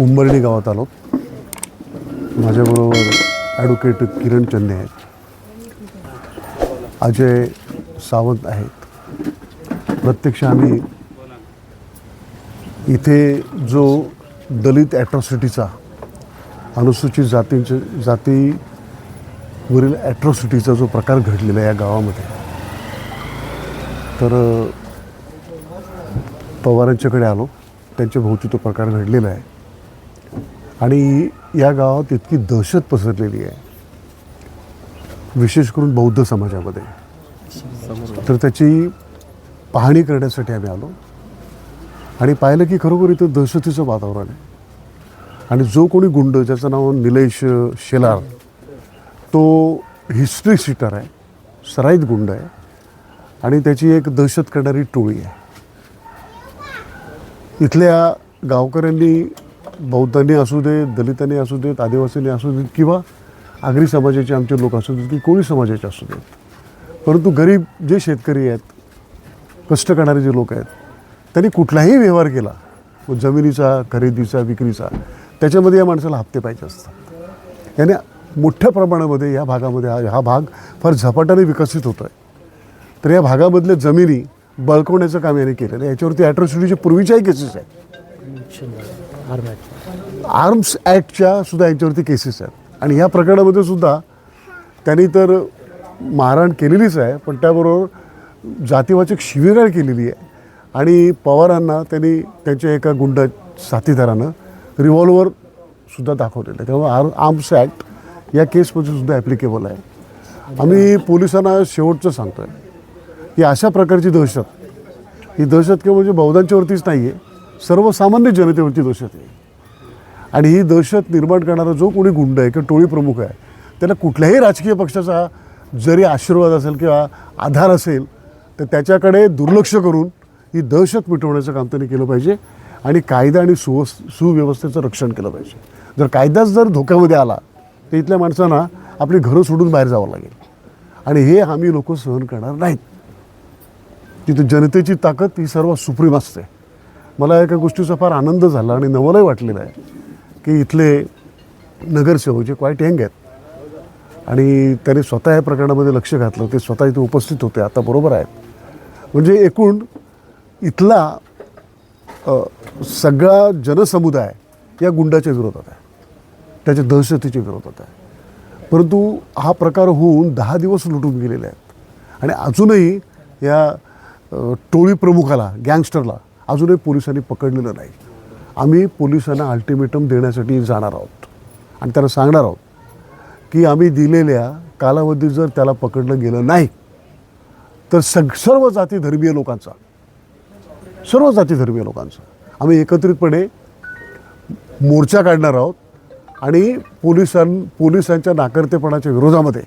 उंबर्णी गावात आलो. माझ्याबरोबर ॲडव्होकेट किरण चंदे आहेत. अजय सावंत आहेत. प्रत्यक्ष आम्ही इथे जो दलित ॲट्रॉसिटीचा अनुसूचित जातींचे जातीवरील ॲट्रॉसिटीचा जो प्रकार घडलेला आहे या गावामध्ये तर पवारांच्याकडे आलो. त्यांच्या भोवती तो प्रकार घडलेला आहे. आणि या गावात इतकी दहशत पसरलेली आहे. विशेष करून बौद्ध समाजामध्ये. तर त्याची पाहणी करण्यासाठी आम्ही आलो. आणि पाहिलं की खरोखर इथं दहशतीचं वातावरण आहे. आणि जो कोणी गुंड ज्याचं नाव निलेश शेलार तो हिस्ट्री सीटर आहे सराईत गुंड आहे. आणि त्याची एक दहशत करणारी टोळी आहे. इथल्या गावकऱ्यांनी बौद्धांनी असू दे दलितांनी असू देत आदिवासींनी असू देत किंवा आगरी समाजाचे आमचे लोक असू देत की कोळी समाजाचे असू देत. परंतु गरीब जे शेतकरी आहेत कष्ट करणारे जे लोक आहेत त्यांनी कुठलाही व्यवहार केला व जमिनीचा खरेदीचा विक्रीचा त्याच्यामध्ये या माणसाला हप्ते पाहिजे असतात. याने मोठ्या प्रमाणामध्ये या भागामध्ये हा हा भाग फार झपाट्याने विकसित होतो आहे तर या भागामधल्या जमिनी बळकवण्याचं काम याने केलेलं आहे. याच्यावरती ॲट्रॉसिटीचे पूर्वीच्याही केसेस आहेत. आर्म्स ॲक्टच्या सुद्धा यांच्यावरती केसेस आहेत. आणि ह्या प्रकरणामध्ये सुद्धा त्यांनी तर मारहाण केलेलीच आहे पण त्याबरोबर जातीवाचक शिवीगाळ केलेली आहे. आणि पवारांना त्यांनी त्यांच्या एका गुंड साथीदारानं रिव्हॉल्वर सुद्धा दाखवलेलं आहे. त्यामुळे आर आर्म्स ॲक्ट या केसमध्ये सुद्धा ॲप्लिकेबल आहे. आम्ही पोलिसांना शेवटचं सांगतो आहे की अशा प्रकारची दहशत ही दहशत केवळ म्हणजे बौद्धांच्यावरतीच नाही आहे सर्वसामान्य जनतेवरती दहशत आहे. आणि ही दहशत निर्माण करणारा जो कोणी गुंड आहे किंवा टोळी प्रमुख आहे त्याला कुठल्याही राजकीय पक्षाचा जरी आशीर्वाद असेल किंवा आधार असेल तर त्याच्याकडे दुर्लक्ष करून ही दहशत मिटवण्याचं काम त्यांनी केलं पाहिजे आणि कायदा आणि सुवस् सुव्यवस्थेचं रक्षण केलं पाहिजे. जर कायदाच जर धोक्यामध्ये आला तर इथल्या माणसांना आपली घरं सोडून बाहेर जावं लागेल. आणि हे आम्ही लोक सहन करणार नाहीत. तिथे जनतेची ताकद ही सर्व सुप्रीम असते. मला एका गोष्टीचा फार आनंद झाला आणि नवलही वाटलेलं आहे. की इथले नगरसेवक जे क्वाईट यंग आहेत. आणि त्यांनी स्वतः या प्रकरणामध्ये लक्ष घातलं ते स्वतः इथे उपस्थित होते आता बरोबर आहेत. म्हणजे एकूण इथला सगळा जनसमुदाय या गुंडाच्या विरोधात आहे. त्याच्या दहशतीच्या विरोधात आहे. परंतु हा प्रकार होऊन दहा दिवस लुटून गेलेले आहेत. आणि अजूनही या टोळी प्रमुखाला गँगस्टरला अजूनही पोलिसांनी पकडलेलं नाही. आम्ही पोलिसांना अल्टिमेटम देण्यासाठी जाणार आहोत. आणि त्यांना सांगणार आहोत की आम्ही दिलेल्या कालावधीत जर त्याला पकडलं गेलं नाही तर सग सर्व जाती धर्मीय लोकांचा सर्व जाती धर्मीय लोकांचा आम्ही एकत्रितपणे मोर्चा काढणार आहोत आणि पोलिसां पोलिसांच्या नाकर्तेपणाच्या विरोधामध्ये